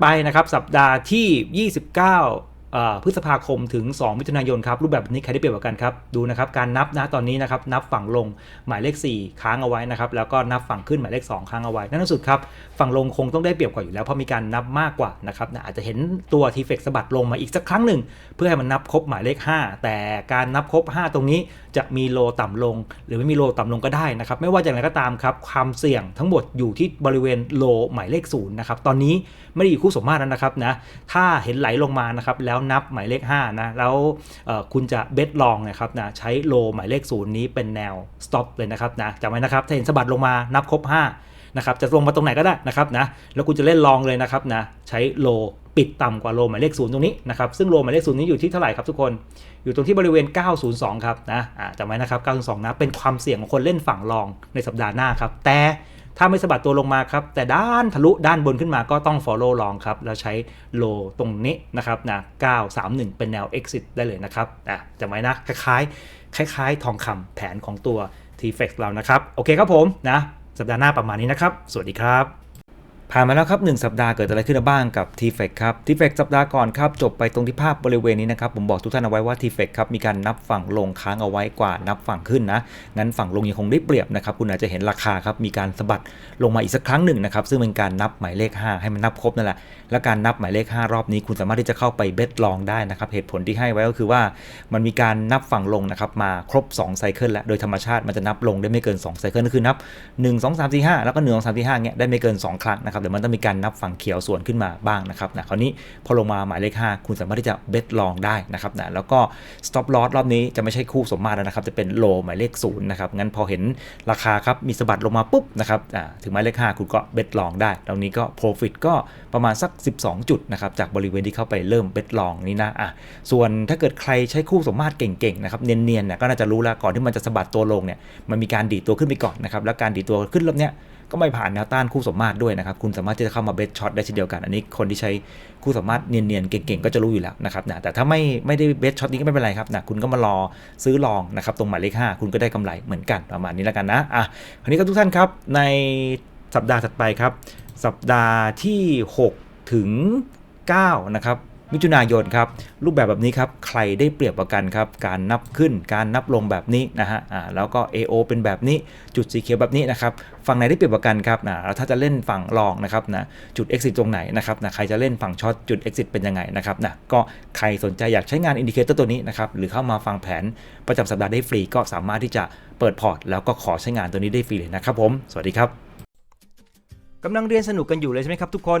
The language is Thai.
ไปนะครับสัปดาห์ที่ 29 พฤษภาคมถึง 2 มิถุนายนครับรูปแบบนี้ใครได้เปรียบกว่ากันครับดูนะครับการนับนะตอนนี้นะครับนับฝั่งลงหมายเลข 4 ค้างเอาไว้นะครับแล้วก็นับฝั่งขึ้นหมายเลข 2 ค้างเอาไว้นั่นสุดครับฝั่งลงคงต้องได้เปรียบกว่าอยู่แล้วเพราะมีการนับมากกว่านะครับนะอาจจะเห็นตัวทีเฟกสะบัดลงมาอีกสักครั้งหนึ่งเพื่อให้มันนับครบหมายเลข 5 แต่การนับครบ 5 ตรงนี้จะมีโลต่ำลง หรือไม่มีโลต่ำลงก็ได้นะครับไม่ว่าอย่างไรก็ตามครับความเสี่ยงทั้งหมดอยู่ที่บริเวณโลหมายเลข0นะครับตอนนี้ไม่ได้อยู่คู่สมมาตรแล้วนะครับนะถ้าเห็นไหลลงมานะครับแล้วนับหมายเลข5นะแล้วคุณจะเบสลองนะครับนะใช้โลหมายเลข0นี้เป็นแนว stop เลยนะครับนะจำไว้นะครับถ้าเห็นสะบัดลงมานับครบ5นะครับจะลงมาตรงไหนก็ได้นะครับนะแล้วคุณจะเล่นลองเลยนะครับนะใช้โลปิดต่ำกว่าโลหมายเลข0ตรงนี้นะครับซึ่งโลหมายเลข0นี้อยู่ที่เท่าไหร่ครับทุกคนอยู่ตรงที่บริเวณ 902 ครับนะจำไว้นะครับ 902 นะ เป็นความเสี่ยงของคนเล่นฝั่งรองในสัปดาห์หน้าครับ แต่ ถ้าไม่สะบัดตัวลงมาครับ แต่ด้านทะลุด้านบนขึ้นมาก็ต้อง follow ลองครับ แล้วใช้โลตรงนี้นะครับนะ931 เป็นแนว exit ได้เลยนะครับอะจำไว้นะ คล้ายๆ คล้าย ๆ ทองคำแผนของตัว t f e x เรานะครับ โอเคครับผมนะ สัปดาห์หน้าประมาณนี้นะครับ สวัสดีครับ ผ่านมาแล้วครับ 1 สัปดาห์เกิดอะไรขึ้นบ้างกับ t f e c ครับ t f e c สัปดาห์ก่อนครับ จบไปตรงที่ภาพบริเวณนี้นะครับ ผมบอกทุกท่านเอาไว้ว่า t f e c ครับ มีการนับฝั่งลงค้างเอาไว้กว่านับฝั่งขึ้นนะ งั้นฝั่งลงยังคงได้เปรียบนะครับ คุณอาจจะเห็นราคาครับ มีการสะบัดลงมาอีกสักครั้งหนึ่งนะครับ ซึ่งเป็นการนับหมายเลข 5 ให้มันนับครบนั่นแหละ และการนับหมายเลข 5 รอบนี้ คุณสามารถที่จะเข้าไปเบสลองได้นะครับ เหตุผลที่ให้ไว้ก็คือว่า มันมีการนับฝั่งลงนะครับมาครบ2ไซเคิลแล้วโดยธรรมชาติมันจะนับลงได้ไม่เกิน2ไซเคิลก็คือนับ 1 2 3 4 5 แล้วก็1 2 3 4 5เงี้ยได้ไม่เกิน 2 ครั้งนะครับเดี๋ยวมันต้องมีการนับฝั่งเขียวส่วนขึ้นมาบ้างนะครับนะคราวนี้พอลงมาหมายเลข 5 คุณสามารถที่จะเบสลองได้นะครับนะแล้วก็ stop loss รอบนี้จะไม่ใช่คู่สมมาตรแล้วนะครับ จะเป็นโลหมายเลข0นะครับงั้นพอเห็นราคาครับมีสะบัดลงมาปุ๊บนะครับอ่าถึงหมายเลข 5 คุณก็เบสลองได้ตรงนี้ก็ profit ก็ประมาณสัก 12 จุดนะครับจากบริเวณที่เข้าไปเริ่มเบสลองนี้นะอะส่วนถ้าเกิดใครใช้คู่สมมาตรเก่งๆนะครับเนียนๆเนี่ยก็น่าจะรู้แล้วก่อนที่มันจะสะบัดตัวลงเนี่ยมันมีการดีดตัวขึ้นไปก่อนนะครับแล้วการดีดตัวขึ้นรอบเนี้ยก็ไม่ผ่านแนวต้านคู่สมมาตรด้วยนะครับ คุณสามารถที่จะเข้ามาเบสช็อตได้เช่นเดียวกัน อันนี้คนที่ใช้คู่สมมาตรเนียนๆ เก่งๆ ก็จะรู้อยู่แล้วนะครับนะแต่ถ้าไม่ไม่ได้เบสช็อตนี้ก็ไม่เป็นไรครับนะคุณก็มารอซื้อลองนะครับตรงหมายเลข5คุณก็ได้กำไรเหมือนกันประมาณนี้แล้วกันนะอะคราวนี้ครับทุกท่านครับในสัปดาห์ถัดไปครับ สัปดาห์ที่ 6 ถึง 9 นะครับ มิถุนายนครับรูปแบบแบบนี้ครับใครได้เปรียบกว่ากันครับการนับขึ้นการนับลงแบบนี้นะฮะอ่าแล้วก็ AO เป็นแบบนี้จุดสีเขียวแบบนี้นะครับฝั่งไหนได้เปรียบกว่ากันครับนะแล้วถ้าจะเล่นฝั่งรองนะครับนะจุด exit ตรงไหนนะครับนะใครจะเล่นฝั่งช็อตจุด exit เป็นยังไงนะครับนะก็ใครสนใจอยากใช้งานอินดิเคเตอร์ตัวนี้นะครับหรือเข้ามาฟังแผนประจำสัปดาห์ได้ฟรีก็สามารถที่จะเปิดพอร์ตแล้วก็ขอใช้งานตัวนี้ได้ฟรีเลยนะครับผม สวัสดีครับกำลังเรียนสนุกกันอยู่เลยใช่ไหมครับทุกคน